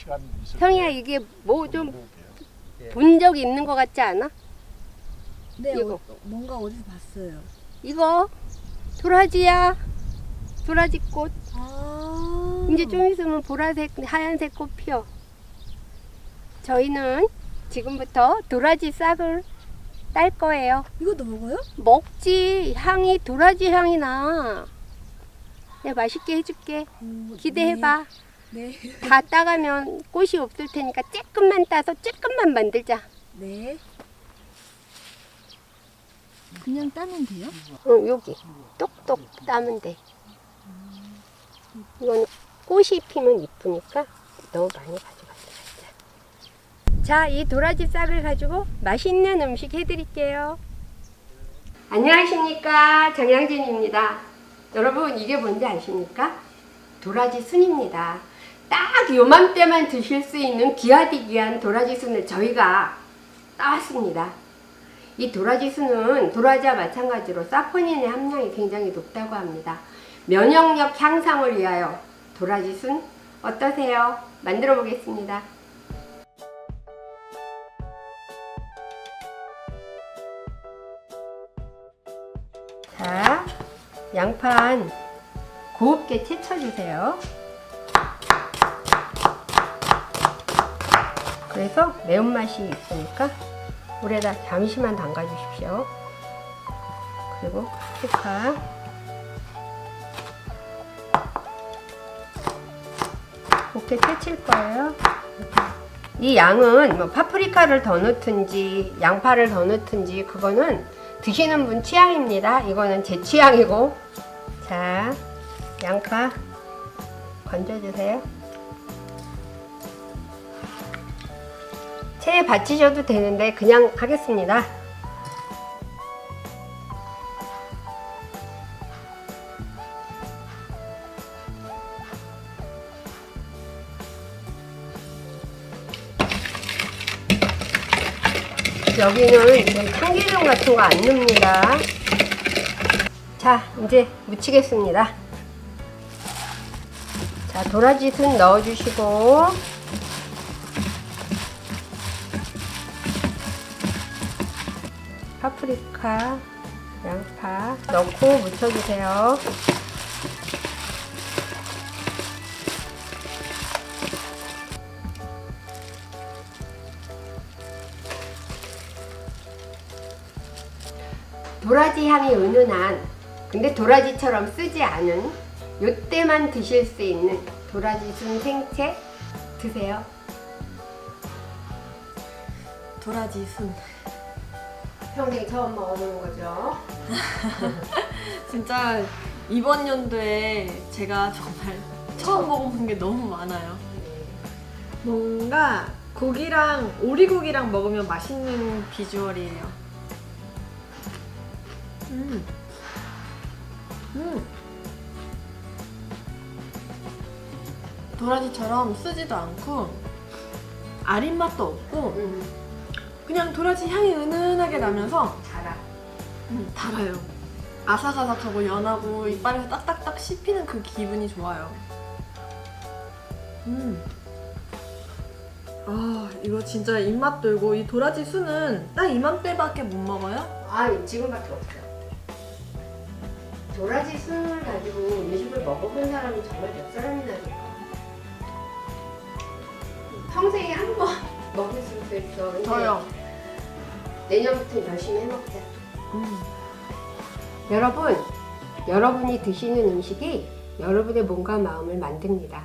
시간 있을 성희야 때 이게 뭐좀 해볼게요. 본 적이 있는 것 같지 않아? 네, 이거. 어, 뭔가 어디서 봤어요. 이거 도라지야. 도라지 꽃. 아. 이제 좀 있으면 보라색, 하얀색 꽃 피어. 저희는 지금부터 도라지 싹을 딸 거예요. 이것도 먹어요? 먹지. 향이 도라지 향이 나. 내가 맛있게 해줄게. 오, 기대해봐. 네. 다 따가면 꽃이 없을 테니까 조금만 따서 조금만 만들자. 네. 그냥 따면 돼요? 응, 여기 똑똑 따면 돼. 이건 꽃이 피면 이쁘니까 너무 많이 가져가지 말자. 자, 이 도라지 싹을 가지고 맛있는 음식 해드릴게요. 안녕하십니까. 정양진입니다. 여러분, 이게 뭔지 아십니까? 도라지 순입니다. 딱 요맘때만 드실 수 있는 귀하디 귀한 도라지 순을 저희가 따왔습니다. 이 도라지 순은 도라지와 마찬가지로 사포닌의 함량이 굉장히 높다고 합니다. 면역력 향상을 위하여 도라지 순 어떠세요? 만들어 보겠습니다. 자, 양판 곱게 채쳐주세요. 그래서 매운맛이 있으니까 물에다 잠시만 담가 주십시오. 그리고 파프리카 이렇게 채칠 거예요. 이 양은 뭐 파프리카를 더 넣든지 양파를 더 넣든지 그거는 드시는 분 취향입니다. 이거는 제 취향이고 자 양파 건져주세요. 체에 받치셔도 되는데 그냥 하겠습니다. 여기는 참기름 같은 거 안 넣습니다. 자, 이제 무치겠습니다. 자, 도라지 순 넣어주시고 파프리카, 양파 넣고 묻혀주세요. 도라지 향이 은은한 근데 도라지처럼 쓰지 않은 요때만 드실 수 있는 도라지 순 생채 드세요. 도라지 순. 평생 처음 먹어보는 거죠. 진짜 이번 연도에 제가 정말 처음 먹어본 게 너무 많아요. 뭔가 고기랑 오리고기랑 먹으면 맛있는 비주얼이에요. 음. 음. 도라지처럼 쓰지도 않고 아린 맛도 없고 음, 그냥 도라지 향이 은은하게 나면서 달아. 음, 달아요. 아삭아삭하고 연하고 이빨에서 딱딱딱 씹히는 그 기분이 좋아요. 음. 아, 이거 진짜 입맛 돌고 이 도라지 순은 딱 이맘때밖에 못 먹어요? 아, 지금밖에 없어. 도라지 순을 가지고 음식을 먹어본 사람이 정말 몇 사람이나 될까? 평생에 한 번 먹을 수 있어. 근데 저요. 내년부터 열심히 해먹자. 음. 여러분, 여러분이 드시는 음식이 여러분의 몸과 마음을 만듭니다.